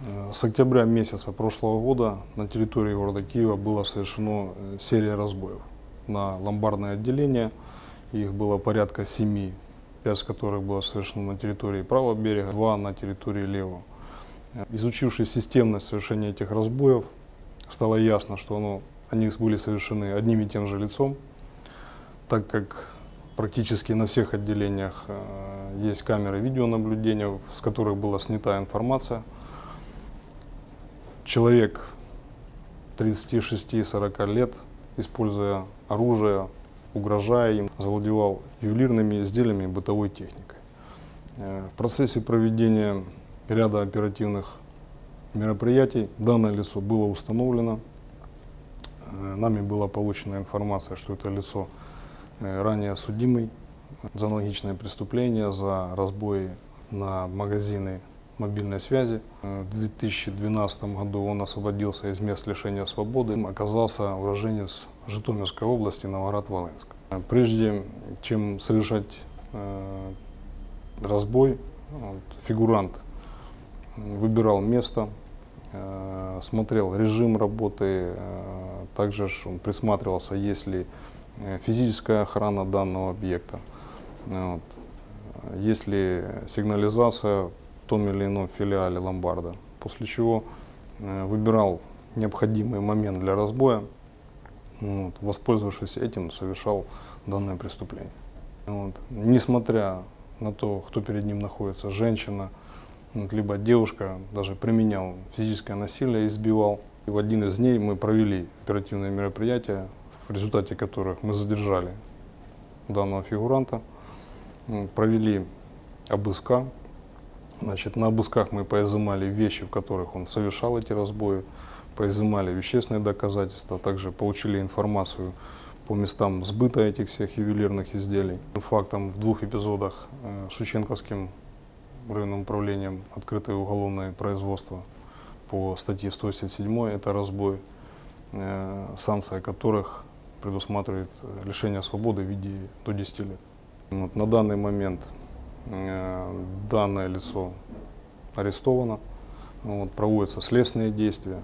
Э, С октября месяца прошлого года на территории города Киева была совершена э, серия разбоев на ломбардное отделение. Их было порядка семи, пять которых было совершено на территории правого берега, два на территории левого. Э, Изучивший системность совершения этих разбоев, стало ясно, что оно, они были совершены одним и тем же лицом, так как практически на всех отделениях есть камеры видеонаблюдения, с которых была снята информация. Человек 36-40 лет, используя оружие, угрожая им, завладевал ювелирными изделиями и бытовой техникой. Э, В процессе проведения ряда оперативных мероприятий данное лицо было установлено. Э, Нами была получена информация, что это лицо э, ранее судимый за аналогичное преступление, за разбои на магазины мобильной связи. Э, В 2012 году он освободился из мест лишения свободы, оказался уроженец Житомирской области, Новоград-Волынск. Э, Прежде чем совершать э, разбой, фигурант выбирал место, смотрел режим работы, также он присматривался, есть ли физическая охрана данного объекта, вот, есть ли сигнализация том или ином филиале ломбарда, после чего э, выбирал необходимый момент для разбоя, вот, воспользовавшись этим, совершал данное преступление. Вот. Несмотря на то, кто перед ним находится, женщина, вот, либо девушка, даже применял физическое насилие, избивал. И в один из дней мы провели оперативные мероприятия, в результате которых мы задержали данного фигуранта, провели обыска. Значит, на обысках мы поизымали вещи, в которых он совершал эти разбои, поизымали вещественные доказательства, также получили информацию по местам сбыта этих всех ювелирных изделий. Фактом в двух эпизодах э, Шевченковским районным управлением открытое уголовное производство по статье 177 это разбой, э, санкция которых предусматривает э, лишение свободы в виде до 10 лет. Вот, на данный момент э, данное лицо арестовано, вот, проводятся следственные действия.